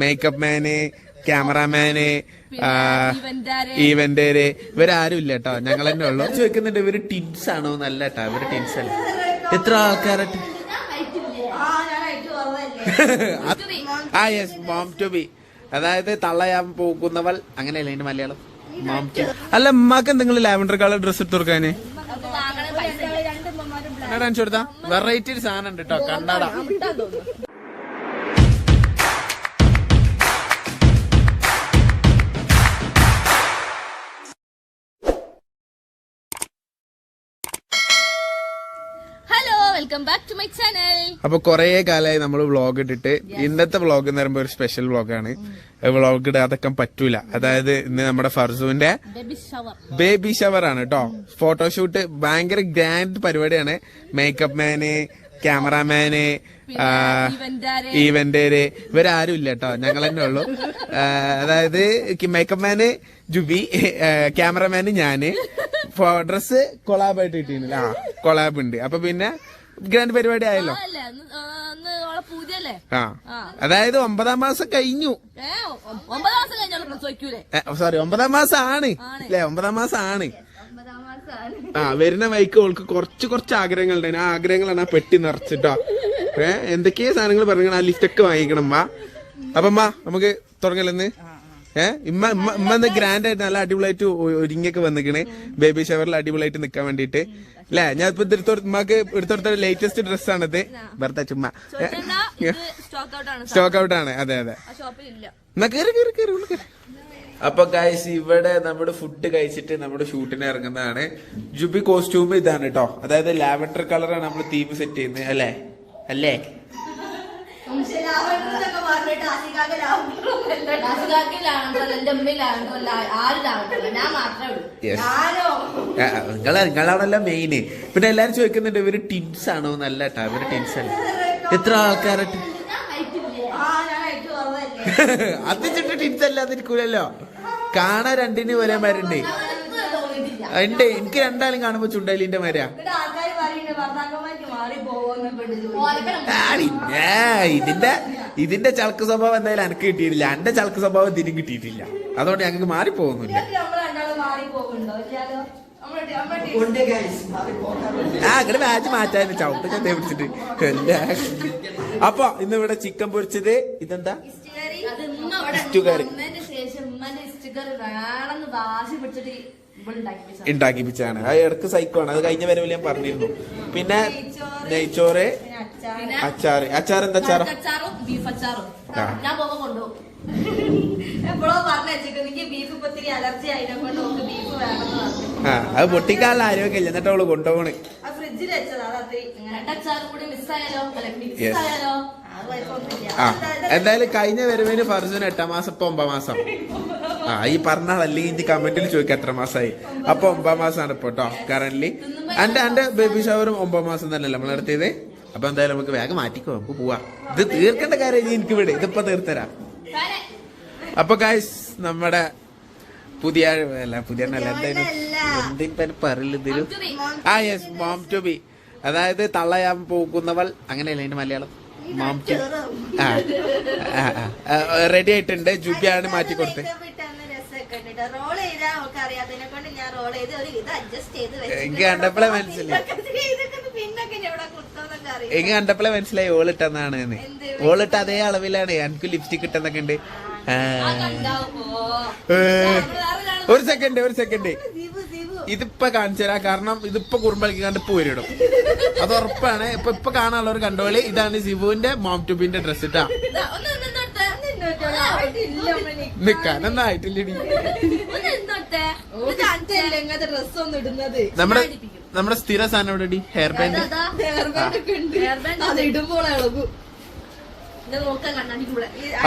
Makeup മാന് ക്യാമറാമാന്. ഈവന്റേര് ഇവരാരും ഇല്ല കേട്ടോ ഞങ്ങൾ തന്നെ ഉള്ളു ചോദിക്കുന്നുണ്ട് ഇവർ ടിൻസ് ആണോ നല്ല കേട്ടോ ഇവർ ടിൻസ് അല്ല? എത്ര ആൾക്കാരായിട്ട് ആ യെസ് മോം ടു ബി അതായത് തള്ളയാൻ പോകുന്നവൾ. അങ്ങനെയല്ലേ എന്റെ മലയാളം? മോം ടു അല്ല ഉമ്മാക്ക് എന്തെങ്കിലും ലാവൻഡർ കളർ ഡ്രസ് എടുത്ത് കൊടുക്കാന്? കൊടുത്താ. വെറൈറ്റി ഒരു സാധനം ഉണ്ട് കേട്ടോ കണ്ടാടാ welcome back to my channel അപ്പൊ കൊറേ കാലമായി നമ്മൾ വ്ളോഗ് ഇട്ടിട്ട് ഇന്നത്തെ വ്ളോഗ് എന്ന് പറയുമ്പോ ഒരു സ്പെഷ്യൽ വ്ളോഗാണ് വ്ളോഗ് ഇടാതൊക്കെ പറ്റൂല. അതായത് ഇന്ന് നമ്മുടെ ഫർസുവിന്റെ ബേബി ഷവർ ആണ് കേട്ടോ ഫോട്ടോഷൂട്ട് ഭയങ്കര ഗ്രാൻഡ് പരിപാടിയാണ്. മേക്കപ്പ് മാന് ക്യാമറാമാന്. ഈവന്റേര് ഇവരാരും ഇല്ല കേട്ടോ ഞങ്ങൾ തന്നെ ഉള്ളു. അതായത് മേക്കപ്പ് മാന് ജുബി ക്യാമറമാന് ഞാൻ. ഡ്രസ് കൊളാബായിട്ട് കിട്ടിയിട്ടില്ല ആ കൊളാബ് ഉണ്ട്. അപ്പൊ പിന്നെ ഗ്രാൻഡ് പരിപാടി ആയല്ലോ. ആ, പൂജയല്ലേ? ആ. അതായത് ഒമ്പതാം മാസം കഴിഞ്ഞു. സോറി ഒമ്പതാം മാസം ആണ്. അല്ലെ ഒമ്പതാം മാസം ആണ് ആ വരുന്ന വൈക്ക് ഓൾക്ക് കുറച്ച് കുറച്ച് ആഗ്രഹങ്ങളുണ്ട്. ആ ആഗ്രഹങ്ങളാണ് ആ പെട്ടി നിറച്ചിട്ടോ. ഏഹ് എന്തൊക്കെയാ സാധനങ്ങൾ പറഞ്ഞാൽ ആ ലിസ്റ്റൊക്കെ വാങ്ങിക്കണം വാ. അപ്പം വാ നമുക്ക് തുടങ്ങലെന്ന് ഇമ്മ ഇമ്മ ഇമ്മ ഇന്ന് ഗ്രാൻഡ് ആയിട്ട് നല്ല അടിപൊളിയായിട്ട് ഒരുങ്ങിയൊക്കെ വന്നിക്കണേ. ബേബി ഷവറിൽ അടിപൊളിയായിട്ട് നിക്കാൻ വേണ്ടിട്ട് അല്ലെ ഞാൻ ഇപ്പൊ എടുത്തോട് ഉമ്മക്ക് എടുത്തോടുത്ത ലേറ്റസ്റ്റ് ഡ്രസ്സാണിത് വെറുതെ ചുമ്മ. സ്റ്റോക്ക് ഔട്ട് ആണ് അതെ അതെ. ഷോപ്പിൽ ഇല്ല. എന്നാ കേറി കേറി കേറി ഉള്ളിൽ കേറി. അപ്പൊ ഗൈസ് ഇവിടെ നമ്മുടെ ഫുഡ് കഴിച്ചിട്ട് നമ്മുടെ ഷൂട്ടിന് ഇറങ്ങുന്നതാണ്. ജുബി കോസ്റ്റ്യൂം ഇതാണ് കേട്ടോ അതായത് ലാവൻഡർ കളറാണ് നമ്മൾ തീം സെറ്റ് ചെയ്യുന്നത്. അല്ലേ? അല്ലേ? നിങ്ങളെ നിങ്ങളാണല്ലോ മെയിന് പിന്നെ എല്ലാരും ചോദിക്കുന്നുണ്ട് ഇവർ ടിൻസ് ആണോ നല്ല കേട്ടോ ഇവർ ടിൻസ് അല്ല? എത്ര ആൾക്കാരായിട്ട് അത് ചിട്ട് ടിൻസ് അല്ലാതിരിക്കൂലല്ലോ കാണാൻ രണ്ടിന് ഒരേ മരുണ്ട് ഉണ്ട് എനിക്ക് രണ്ടാലും കാണുമ്പോ ചുണ്ടലിന്റെ മരാ ഇതിന്റെ ഇതിന്റെ ചളക്ക് സ്വഭാവം എന്തായാലും എനിക്ക് കിട്ടിയിട്ടില്ല. എന്റെ ചളക്ക് സ്വഭാവം ഇതിനും കിട്ടിയിട്ടില്ല. അതുകൊണ്ട് ഞങ്ങൾക്ക് മാറിപ്പോകുന്നില്ല ആ അങ്ങനെ മാച്ച് മാറ്റാൻ ചവിട്ട് ചത്തേ പിടിച്ചിട്ട്. എല്ലാ അപ്പൊ ഇന്ന് ഇവിടെ ചിക്കൻ പൊരിച്ചത് ഇതെന്താ. വന്നതിന് ശേഷം വേണമെന്ന് വാശി പിടിച്ചിട്ട്. ഉണ്ടാക്കിപ്പിച്ചാണ് അത് ഇടയ്ക്ക് സൈക്കോണ് അത് കഴിഞ്ഞ വരവിൽ ഞാൻ പറഞ്ഞിരുന്നു. പിന്നെ നെയ്ച്ചോറ് പിന്നെ അച്ചാറ്. അച്ചാർ എന്താ അച്ചാറോ? അച്ചാറും ബീഫ് അച്ചാറും ആ. അത് പൊട്ടിക്കാനുള്ള ആരോഗ്യമില്ല എന്നിട്ട് അവൾ കൊണ്ടുപോകണ് ആ ആ എന്തായാലും കഴിഞ്ഞ വരവിന് ഫർജുന് എട്ടാം മാസം ഇപ്പൊ ഒമ്പതാം മാസം. ആ ഈ പറഞ്ഞ അല്ലെങ്കിൽ ഇനി കമന്റിൽ ചോദിക്കാം എത്ര മാസമായി അപ്പൊ ഒമ്പതാം മാസമാണ് ഇപ്പൊ കേട്ടോ കറന്റ്ലി എന്റെ എന്റെ ബേബി ഷവറും ഒമ്പതാം മാസം തന്നെയല്ലേ നമ്മൾ നടത്തിയത്? അപ്പൊ എന്തായാലും നമുക്ക് വേഗം മാറ്റിക്കോ നമുക്ക് പോവാ. ഇത് തീർക്കേണ്ട കാര്യം ഇനി എനിക്ക് വിടെ ഇതിപ്പോ തീർത്തരാം. അപ്പൊ ഗായ്സ് നമ്മുടെ പുതിയ അല്ല പുതിയ എന്തായാലും എന്തിപ്പോ ആ യെസ് മോം ടു ബി അതായത് തള്ളയാൻ പോകുന്നവൾ അങ്ങനെയല്ലേ അതിന്റെ മലയാളം? മോം ടു ആ റെഡി ആയിട്ടുണ്ട്. ജുബിയാണ് മാറ്റി കൊടുത്തത് എനിക്ക് കണ്ടപ്പോഴേ മനസ്സിലായി. എനിക്ക് കണ്ടപ്പോഴേ മനസ്സിലായി ഓളിട്ടെന്നാണ് ഓൾ ഓളിട്ട് അതേ അളവിലാണ്. എനിക്ക് ലിപ്സ്റ്റിക് ഇട്ടെന്നൊക്കെ ഉണ്ട്. ഒരു സെക്കൻഡ് ഒരു സെക്കൻഡ് ഇതിപ്പോ കാണിച്ചു തരാം കാരണം ഇതിപ്പോ കുറുമ്പളിക്ക് കണ്ട് പോരിടും. അത് ഉറപ്പാണ്. ഇപ്പൊ ഇപ്പൊ കാണാനുള്ളവർ കണ്ടോളി ഇതാണ് സിബുവിന്റെ മോം ട്യൂബിന്റെ ഡ്രസ് ഇട്ടാ നിക്കാനൊന്നും ആയിട്ടില്ലടി ഒന്ന് നിന്നോട്ടെ. ഇത് കണ്ടല്ലേ ഇങ്ങനത്തെ ഡ്രസ് ഇടുന്നത്? നമ്മുടെ നമ്മുടെ സ്ഥിര സാധനം ഇവിടെ ഹെയർ ബാൻഡ് ഹെയർ ബാൻഡ് ഒക്കെ ഉണ്ട്. അത് ഇടുമ്പോൾ ഇളകും ഇത് നോക്കാൻ കണ്ണാടിക്ക് കൂടെ.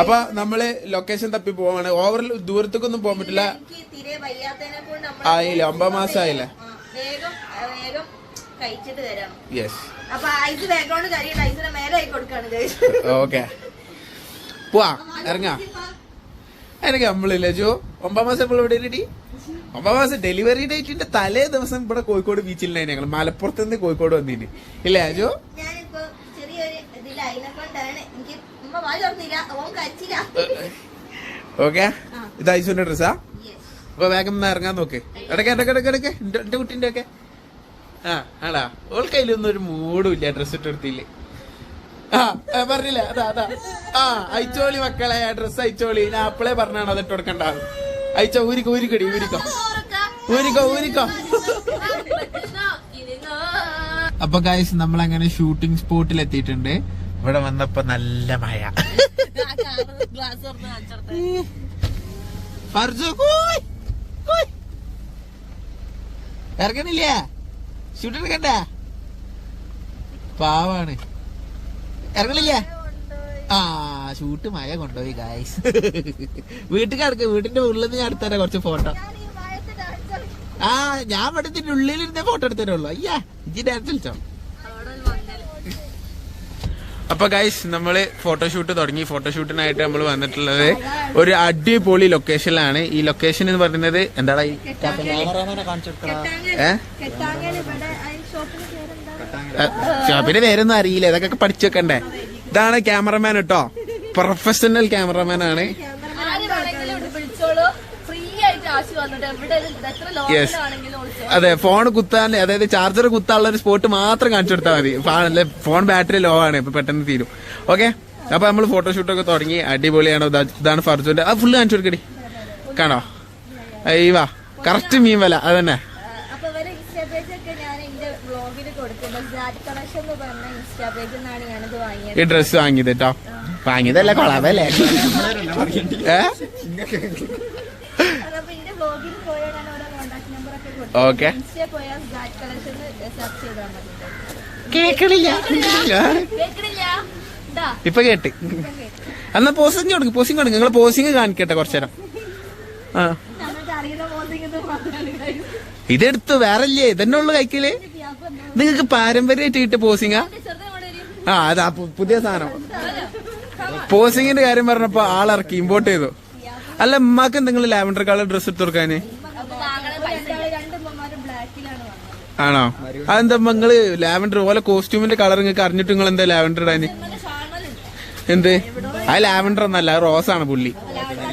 അപ്പൊ നമ്മൾ ലൊക്കേഷൻ തപ്പി പോവാണ്. ഓവർ ദൂരത്തേക്കൊന്നും പോകാൻ പറ്റില്ല. നമ്മൾ ആയില്ല? ഒമ്പത് മാസം ആയില്ലേ? യെസ്. ഓക്കെ പോവാ ഇറങ്ങാ. എനിക്ക് നമ്മളില്ല ജോ? ഒമ്പതാം മാസം ഇപ്പോൾ ഇവിടെ റെഡി ഒമ്പതാം മാസം ഡെലിവറി ഡേറ്റിന്റെ തലേ ദിവസം ഇവിടെ കോഴിക്കോട് ബീച്ചിലുണ്ടായി ഞങ്ങൾ മലപ്പുറത്ത് നിന്ന് കോഴിക്കോട് വന്നിട്ട് ഇല്ലേ ജോ? ഓക്കെ? ഇത് ഐസുവിന്റെ ഡ്രസ്സാ? അപ്പൊ വേഗം ഇറങ്ങാൻ നോക്ക്. ഇടയ്ക്ക് ഇടയ്ക്ക് ഇടയ്ക്ക് ഇടയ്ക്ക്. എന്റെ കുട്ടീന്റെ ഒക്കെ. ആ ആടാ. ഓൾ കയ്യിലൊന്നും ഒരു മൂടും ഇല്ല ഡ്രസ് ഇട്ട് കൊടുത്തില്ലേ. ആ ആ, പറഞ്ഞില്ല? അതാ അതാ. ആ അയച്ചോളി മക്കളെ ഡ്രസ് അയച്ചോളി. ഞാൻ അപ്പളേ പറഞ്ഞാണ് അത് ഇട്ട് കൊടുക്കണ്ട. അയച്ച ഊരിക്കോ ഊരിക്കടി ഊരിക്കോ. ഊരിക്കോ ഊരിക്കോ. അപ്പൊ ഗായ്സ് നമ്മൾ അങ്ങനെ ഷൂട്ടിംഗ് സ്പോട്ടിൽ എത്തിയിട്ടുണ്ട്. ഇവിടെ വന്നപ്പോ നല്ല മഴ. ഇറങ്ങണില്ലേ. ഷൂട്ട് എടുക്കണ്ട. പാവാണ്. ഇറങ്ങണില്ല. ആ ഷൂട്ട് മഴ കൊണ്ടുപോയി ഗായ്സ് വീട്ടിൽ കിടക്ക് വീട്ടിന്റെ ഉള്ളിൽ നിന്ന് ഞാൻ എടുത്തരാ കുറച്ച് ഫോട്ടോ ആ ഞാൻ ഇവിടത്തിന്റെ ഉള്ളിലിരുന്ന ഫോട്ടോ എടുത്തരുള്ളൂ അയ്യാ ഇജ്ജി ഡാൻസ് കളിച്ചോ? അപ്പൊ ഗൈസ് നമ്മൾ ഫോട്ടോഷൂട്ട് തുടങ്ങി. ഫോട്ടോഷൂട്ടിനായിട്ട് നമ്മൾ വന്നിട്ടുള്ളത് ഒരു അടിപൊളി ലൊക്കേഷനിലാണ് ഈ ലൊക്കേഷൻ എന്ന് പറയുന്നത് എന്താടാ ഈ ഷോപ്പിന്റെ പേരൊന്നും അറിയില്ല. ഇതൊക്കെ പഠിച്ചു വെക്കണ്ടേ ഇതാണ് ക്യാമറമാൻ കേട്ടോ പ്രൊഫഷണൽ ക്യാമറമാൻ ആണ്. വിളിച്ചോളൂ അതെ ഫോൺ കുത്താൻ അതായത് ചാർജർ കുത്താനുള്ള ഒരു സ്പോട്ട് മാത്രം കാണിച്ചു കൊടുത്താൽ മതി ഫോൺ ബാറ്ററി ലോ ആണ് ഇപ്പൊ പെട്ടെന്ന് തീരും. ഓക്കെ അപ്പൊ നമ്മൾ ഫോട്ടോഷൂട്ടൊക്കെ തുടങ്ങി അടിപൊളിയാണ്. ഇതാണ് ഫർജുന്റെ. ആ ഫുള്ള് കാണിച്ചു കൊടുക്കടി. കാണോ? അയ്യവാ കറക്റ്റ് മീൻ വല അതന്നെ ഈ ഡ്രസ് വാങ്ങിയത് കേട്ടോ വാങ്ങിയതല്ലേ കൊളാവല്ലേ ഏ? ഓക്കെ കേക്കണില്ല. ഇപ്പൊ കേട്ട്. എന്നാ പോസിങ് കൊടുക്ക് പോസിങ് കൊടുക്ക്. നിങ്ങൾ പോസിങ് കാണിക്കട്ടെ കുറച്ചേരം. ആ. ഇതെടുത്തു വേറെ ഇല്ലേ ഇതന്നെ ഉള്ളു കൈക്കൽ. നിങ്ങക്ക് പാരമ്പര്യമായിട്ട് കിട്ടിയ പോസിങ്ങാ ആ? അതാ പുതിയ സാധനം. പോസിങ്ങിന്റെ കാര്യം പറഞ്ഞപ്പോ ആളിറക്കി ഇമ്പോർട്ട് ചെയ്തു. അല്ല ഉമ്മാക്ക് എന്തെങ്കിലും ലാവൻഡർ കളർ ഡ്രസ് എടുത്തു കൊടുക്കാന്? ആണോ? അതെന്താ നിങ്ങൾ ലാവൻഡർ ഓലെ കോസ്റ്റ്യൂമിന്റെ കളർ നിങ്ങൾക്ക് അറിഞ്ഞിട്ട് നിങ്ങൾ എന്താ ലാവൻഡർ ഇടാന്? എന്ത്? ആ ലാവൻഡർ ഒന്നല്ല റോസ് ആണ് പുള്ളി.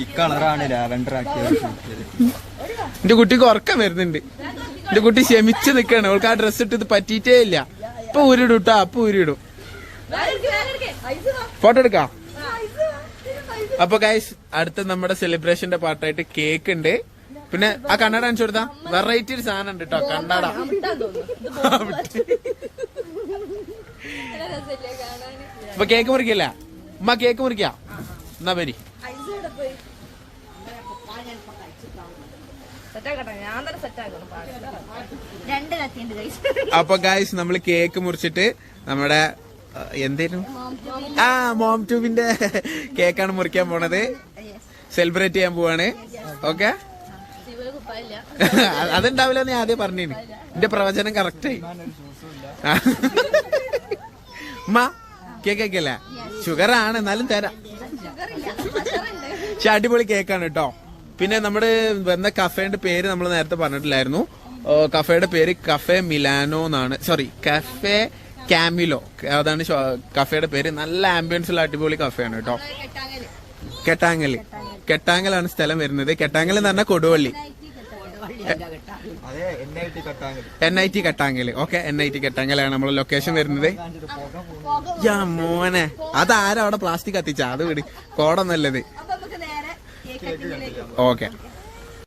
ഈ കളറാണ് ലാവൻഡർ എന്റെ കുട്ടിക്ക് ഉറക്കം വരുന്നുണ്ട്. എന്റെ കുട്ടി ക്ഷമിച്ച് നിക്കാണ്. അവൾക്ക് ആ ഡ്രസ് ഇട്ട് ഇത് പറ്റിയിട്ടേ ഇല്ല. ഇപ്പൊ ഊരിടും കേട്ടോ അപ്പൊ ഊരിടും. ഫോട്ടോ എടുക്കാം? അപ്പൊ ഗൈസ് അടുത്ത നമ്മുടെ സെലിബ്രേഷന്റെ പാർട്ടായിട്ട് കേക്ക് ഉണ്ട്. പിന്നെ ആ കണ്ണട അനുസരിച്ച് കൊടുത്താ? വെറൈറ്റി ഒരു സാധനം ഉണ്ട് കേട്ടോ കണ്ണട. അപ്പൊ കേക്ക് മുറിക്കില്ല? ഉമ്മ കേക്ക് മുറിക്ക? എന്നാ പരി. അപ്പൊ ഗായ്സ് നമ്മൾ കേക്ക് മുറിച്ചിട്ട് നമ്മുടെ എന്തായിരുന്നു ആ മോം ട്യൂബിന്റെ കേക്കാണ് മുറിക്കാൻ പോണത്. സെലിബ്രേറ്റ് ചെയ്യാൻ പോവാണ്. ഓക്കെ അതുണ്ടാവില്ല ഞാൻ ആദ്യം പറഞ്ഞിന്. എന്റെ പ്രവചനം കറക്റ്റായി ഉമ്മ കേക്ക് ഒക്കെ അല്ലേ ഷുഗർ ആണ് എന്നാലും തരാം. പക്ഷെ അടിപൊളി കേക്കാണ് കേട്ടോ പിന്നെ നമ്മുടെ വന്ന കഫേന്റെ പേര് നമ്മൾ നേരത്തെ പറഞ്ഞിട്ടില്ലായിരുന്നു. കഫേയുടെ പേര് കഫേ മിലാനോ എന്നാണ്. സോറി കഫേ കാമിലോ അതാണ് കഫേയുടെ പേര്. നല്ല ആംബിയൻസ് ഉള്ള അടിപൊളി കഫേയാണ് കേട്ടോ. കെട്ടാങ്ങൽ കെട്ടാങ്ങലാണ് സ്ഥലം വരുന്നത്. കെട്ടാങ്ങൽ എന്ന് പറഞ്ഞാൽ Koduvally. N I T Kettangal. Okay N I T കെട്ടാങ്ങലാണ് നമ്മളെ ലൊക്കേഷൻ വരുന്നത്. യാ മോനെ. അതാരവിടെ പ്ലാസ്റ്റിക് കത്തിച്ച? അത് വിടി. കോടൊന്നല്ലത്. ഓക്കെ